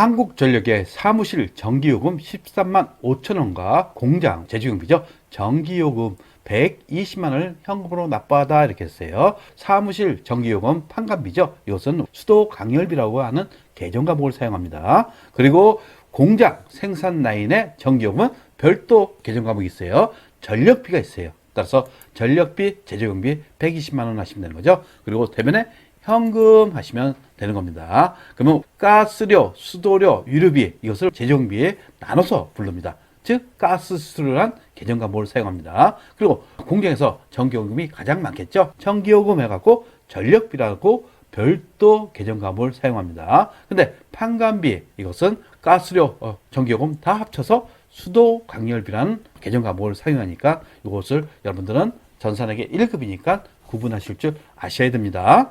한국전력의 사무실 전기요금 13만 5천 원과 공장 제주경비죠. 전기요금 120만 원을 현금으로 납부하다 이렇게 했어요. 사무실 전기요금 판관비죠. 이것은 수도 강열비라고 하는 계정 과목을 사용합니다. 그리고 공장 생산 라인의 전기요금은 별도 계정 과목이 있어요. 전력비가 있어요. 따라서 전력비, 제조경비 120만 원 하시면 되는 거죠. 그리고 대면에 현금 하시면 되는 겁니다. 그러면 가스료, 수도료, 유류비 이것을 제조경비에 나눠서 부릅니다. 즉 가스 수수료란 계정 과목을 사용합니다. 그리고 공장에서 전기요금이 가장 많겠죠. 전기요금 해갖고 전력비라고 별도 계정 과목을 사용합니다. 근데 판관비 이것은 가스료, 어, 전기요금 다 합쳐서 수도 강열비라는 계정 과목을 사용하니까 이것을 여러분들은 전산액의 1급이니까 구분하실 줄 아셔야 됩니다.